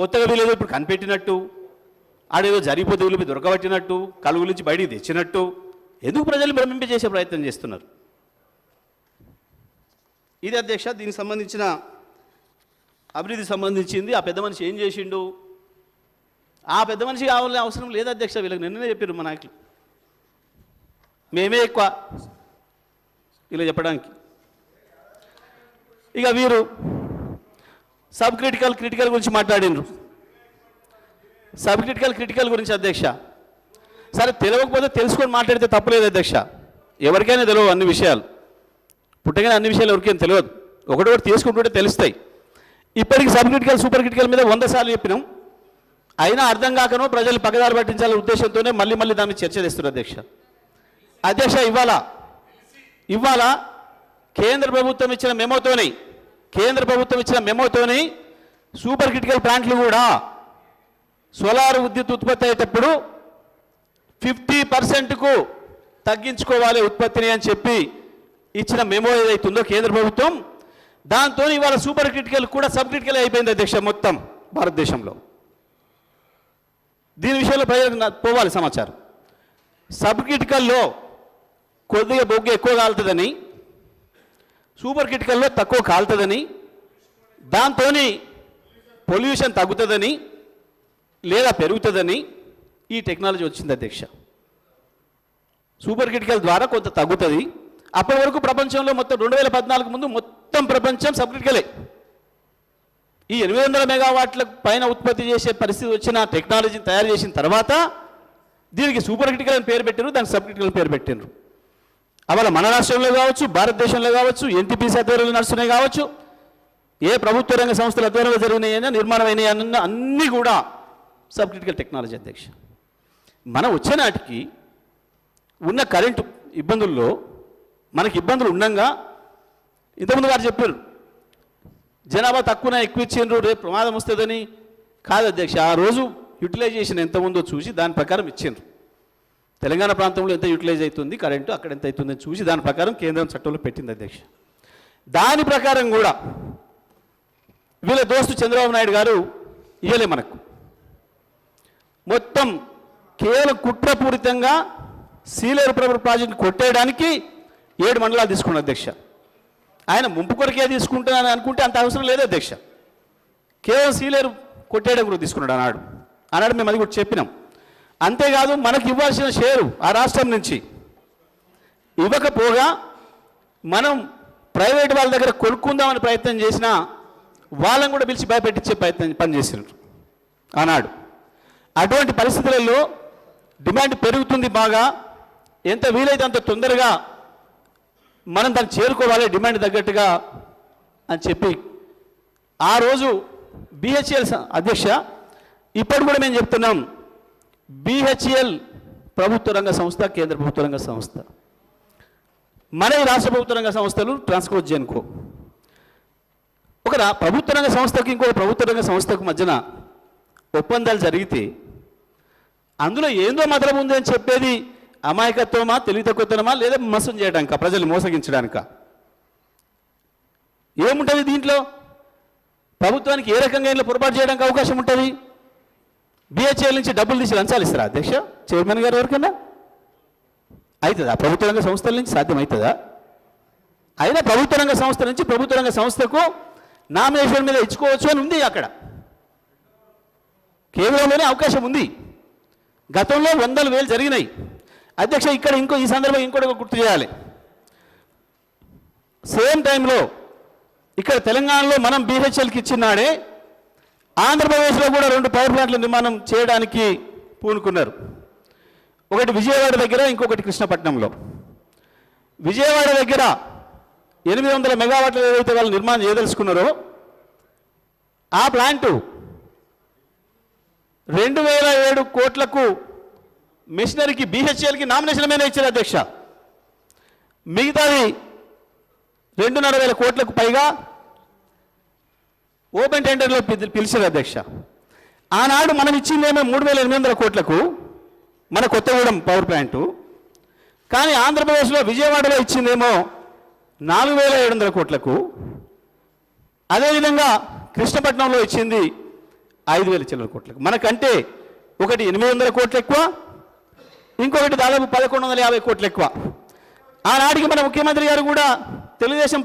కొత్తగా వీళ్ళేదో ఇప్పుడు కనిపెట్టినట్టు ఆడేదో జరిగిపోతే వీళ్ళు దొరకబట్టినట్టు కలుగు నుంచి బయటికి తెచ్చినట్టు ఎందుకు ప్రజలు భ్రమింపజేసే ప్రయత్నం చేస్తున్నారు? ఇది అధ్యక్ష దీనికి సంబంధించిన అభివృద్ధి సంబంధించింది. ఆ పెద్ద మనిషి ఏం చేసిండు? ఆ పెద్ద మనిషి కావాలనే అవసరం లేదు అధ్యక్ష వీళ్ళకి నిన్ననే చెప్పారు మా నాయకులు. మేమే ఎక్కువ ఇలా చెప్పడానికి. ఇక వీరు సబ్ క్రిటికల్ క్రిటికల్ గురించి మాట్లాడినరు. సబ్ క్రిటికల్ క్రిటికల్ గురించి అధ్యక్ష. సరే తెలియకపోతే తెలుసుకొని మాట్లాడితే తప్పలేదు అధ్యక్ష. ఎవరికైనా తెలియవు అన్ని విషయాలు. పుట్టగానే అన్ని విషయాలు ఎవరికైనా తెలియదు ఒకటి ఒకటి తీసుకుంటుంటే తెలుస్తాయి. ఇప్పటికి సబ్ క్రిటికల్ సూపర్ క్రిటికల్ మీద వంద సార్లు చెప్పినాం. అయినా అర్థం కాకనో ప్రజలు పగదారు పట్టించాలనే ఉద్దేశంతోనే మళ్ళీ మళ్ళీ దాని చర్చ చేస్తున్నారు అధ్యక్ష. అధ్యక్ష ఇవాళ ఇవాళ కేంద్ర ప్రభుత్వం ఇచ్చిన మెమోతోనే కేంద్ర ప్రభుత్వం ఇచ్చిన మెమోతోని సూపర్ క్రిటికల్ ప్లాంట్లు కూడా సోలార్ విద్యుత్ ఉత్పత్తి అయ్యేటప్పుడు ఫిఫ్టీ పర్సెంట్కు తగ్గించుకోవాలి ఉత్పత్తిని అని చెప్పి ఇచ్చిన మెమో ఏదైతుందో కేంద్ర ప్రభుత్వం దాంతో ఇవాళ సూపర్ క్రిటికల్ కూడా సబ్ క్రిటికల్ అయిపోయింది అధ్యక్ష మొత్తం భారతదేశంలో. దీని విషయంలో ప్రజలకు పోవాలి సమాచారం. సబ్ క్రిటికల్లో కొద్దిగా బొగ్గు ఎక్కువ కాలుతుందని సూపర్ క్రిటికల్లో తక్కువ కాలుతుందని దాంతో పొల్యూషన్ తగ్గుతుందని లేదా పెరుగుతుందని ఈ టెక్నాలజీ వచ్చింది అధ్యక్ష. సూపర్ క్రిటికల్ ద్వారా కొంత తగ్గుతుంది. అప్పటి వరకు ప్రపంచంలో మొత్తం రెండు వేల పద్నాలుగు ముందు మొత్తం ప్రపంచం సబ్ క్రిటికలే. ఈ ఎనిమిది వందల మెగావాట్ల పైన ఉత్పత్తి చేసే పరిస్థితి వచ్చిన టెక్నాలజీని తయారు చేసిన తర్వాత దీనికి సూపర్ క్రిటికల్ అని పేరు పెట్టారు దానికి సబ్ క్రిటికల్ పేరు పెట్టారు అలా మన రాష్ట్రంలో కావచ్చు భారతదేశంలో కావచ్చు ఎన్టీపీసీ ఆధ్వర్యంలో నడుస్తున్నాయి కావచ్చు ఏ ప్రభుత్వ రంగ సంస్థల ఆధ్వర్యంలో జరిగినాయైనా నిర్మాణం అయినాయన్న అన్నీ కూడా సబ్ క్రిటికల్ టెక్నాలజీ అధ్యక్ష. మనం వచ్చే నాటికి ఉన్న కరెంటు ఇబ్బందుల్లో మనకి ఇబ్బందులు ఉండంగా ఇంతకుముందు వారు చెప్పారు జనాభా తక్కువన ఎక్కువ ఇచ్చిండ్రు రేపు ప్రమాదం వస్తుందని. కాదు అధ్యక్ష ఆ రోజు యూటిలైజేషన్ ఎంత ఉందో చూసి దాని ప్రకారం ఇచ్చిండ్రు. తెలంగాణ ప్రాంతంలో ఎంత యూటిలైజ్ అవుతుంది కరెంటు అక్కడ ఎంత అవుతుందని చూసి దాని ప్రకారం కేంద్రం చట్టంలో పెట్టింది అధ్యక్ష. దాని ప్రకారం కూడా వీళ్ళ దోస్తు చంద్రబాబు నాయుడు గారు ఇవ్వలే మనకు. మొత్తం కేవలం కుట్రపూరితంగా సీలేరు ప్రభుత్వ ప్రాజెక్టు కొట్టేయడానికి ఏడు మండలాలు తీసుకున్న అధ్యక్ష. ఆయన ముంపు కొరకే తీసుకుంటానని అనుకుంటే అంత అవసరం లేదు అధ్యక్ష. కేవలం సీలేరు కొట్టేయడం కూడా తీసుకున్నాడు ఆనాడు. ఆనాడు మేము అది కూడా చెప్పినాం. అంతేకాదు మనకు ఇవ్వాల్సిన షేరు ఆ రాష్ట్రం నుంచి. ఇవ్వకపోగా మనం ప్రైవేట్ వాళ్ళ దగ్గర కొనుక్కుందామని ప్రయత్నం చేసినా వాళ్ళని కూడా పిలిచి భయపెట్టించే ప్రయత్నం పనిచేసినారు ఆనాడు. అటువంటి పరిస్థితులలో డిమాండ్ పెరుగుతుంది బాగా. ఎంత వీలైతే అంత తొందరగా మనం దాన్ని చేరుకోవాలి డిమాండ్ తగ్గట్టుగా అని చెప్పి ఆ రోజు బిహెచ్ఎల్ అధ్యక్ష ఇప్పటి కూడా మేము చెప్తున్నాం. బిహెచ్ఎల్ ప్రభుత్వ రంగ సంస్థ కేంద్ర ప్రభుత్వ రంగ సంస్థ. మన రాష్ట్ర ప్రభుత్వ రంగ సంస్థలు ట్రాన్స్కోట్ జెన్కో ఒక ప్రభుత్వ రంగ సంస్థకి ఇంకో ప్రభుత్వ రంగ సంస్థకు మధ్యన ఒప్పందాలు జరిగితే అందులో ఏందో మతలం ఉంది అని చెప్పేది అమాయకత్వమా తెలివి తక్కువతనమా లేదా మోసం చేయడానిక ప్రజలు మోసగించడానిక? ఏముంటుంది దీంట్లో? ప్రభుత్వానికి ఏ రకంగా ఇంట్లో పొరపాటు చేయడానికి అవకాశం ఉంటుంది? బిహెచ్ఎల్ నుంచి డబ్బులు తీసి లంచాలు ఇస్తారా అధ్యక్ష? చైర్మన్ గారు ఎవరికైనా? అవుతుందా? ప్రభుత్వ రంగ సంస్థల నుంచి సాధ్యం అవుతుందా అయినా ప్రభుత్వ రంగ సంస్థ నుంచి ప్రభుత్వ రంగ సంస్థకు నామినేషన్ మీద ఇచ్చుకోవచ్చు అని ఉంది అక్కడ. కేంద్రంలోనే అవకాశం ఉంది. గతంలో వందల వేలు జరిగినాయి. అధ్యక్ష ఇక్కడ ఇంకో ఈ సందర్భంగా ఇంకోటి ఒక గుర్తు చేయాలి. సేమ్ టైంలో ఇక్కడ తెలంగాణలో మనం బీహెచ్ఎల్కి ఇచ్చినాడే ఆంధ్రప్రదేశ్లో కూడా రెండు పవర్ ప్లాంట్ల నిర్మాణం చేయడానికి పూనుకున్నారు. ఒకటి విజయవాడ దగ్గర ఇంకొకటి కృష్ణపట్నంలో. విజయవాడ దగ్గర ఎనిమిది వందల మెగావాట్ల ఏదైతే వాళ్ళు నిర్మాణం చేయదలుచుకున్నారో ఆ ప్లాంటు రెండు వేల ఏడు కోట్లకు మిషనరీకి బీహెచ్ఎల్కి నామినేషన్ మీద ఇచ్చారు అధ్యక్ష. మిగతాది రెండున్నర వేల కోట్లకు పైగా ఓపెన్ టెండర్లో పిలిచారు అధ్యక్ష. ఆనాడు మనం ఇచ్చిందేమో మూడు వేల ఎనిమిది వందల కోట్లకు మన కొత్తగూడెం పవర్ ప్లాంటు. కానీ ఆంధ్రప్రదేశ్లో విజయవాడలో ఇచ్చిందేమో నాలుగు వేల ఏడు వందల కోట్లకు. అదేవిధంగా కృష్ణపట్నంలో ఇచ్చింది ఐదు వేల చిల్లర కోట్లకు. మనకంటే ఒకటి ఎనిమిది వందల కోట్లు ఎక్కువ ఇంకొకటి దాదాపు పదకొండు వందల యాభై కోట్లు ఎక్కువ ఆనాటికి మన ముఖ్యమంత్రి గారు కూడా తెలుగుదేశం